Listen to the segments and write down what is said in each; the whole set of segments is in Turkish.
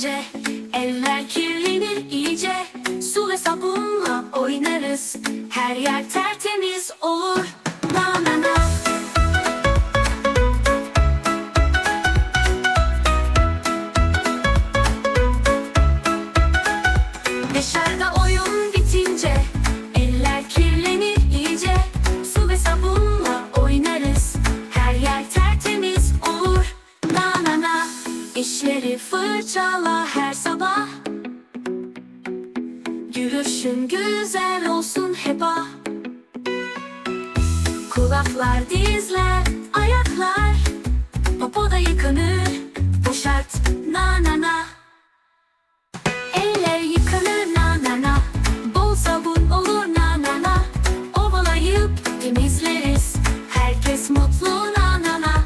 gelince Eller kirlenir iyice. Su ve sabunla oynarız Her yer tertemiz olur. Fırçala her sabah. Gülüşün güzel olsun hep ah Kulaklar, dizler, ayaklar. Popoda yıkanır Bu şart na na na. Eller yıkanır na na na. Bol sabun olur na na na. Ovalayıp temizleriz. Herkes mutlu na na na.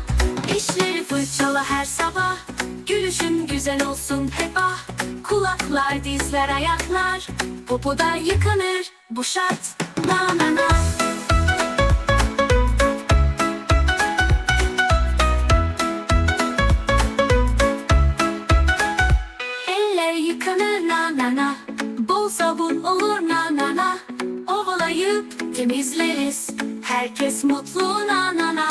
Dişleri fırçala her sabah Gülüşün güzel olsun hep ah. Kulaklar, dizler, ayaklar. Popoda yıkanır Bu şart. Na na na. Eller yıkanır na na na. Bol sabun olur na na na. Ovalayıp temizleriz. Herkes mutlu na na na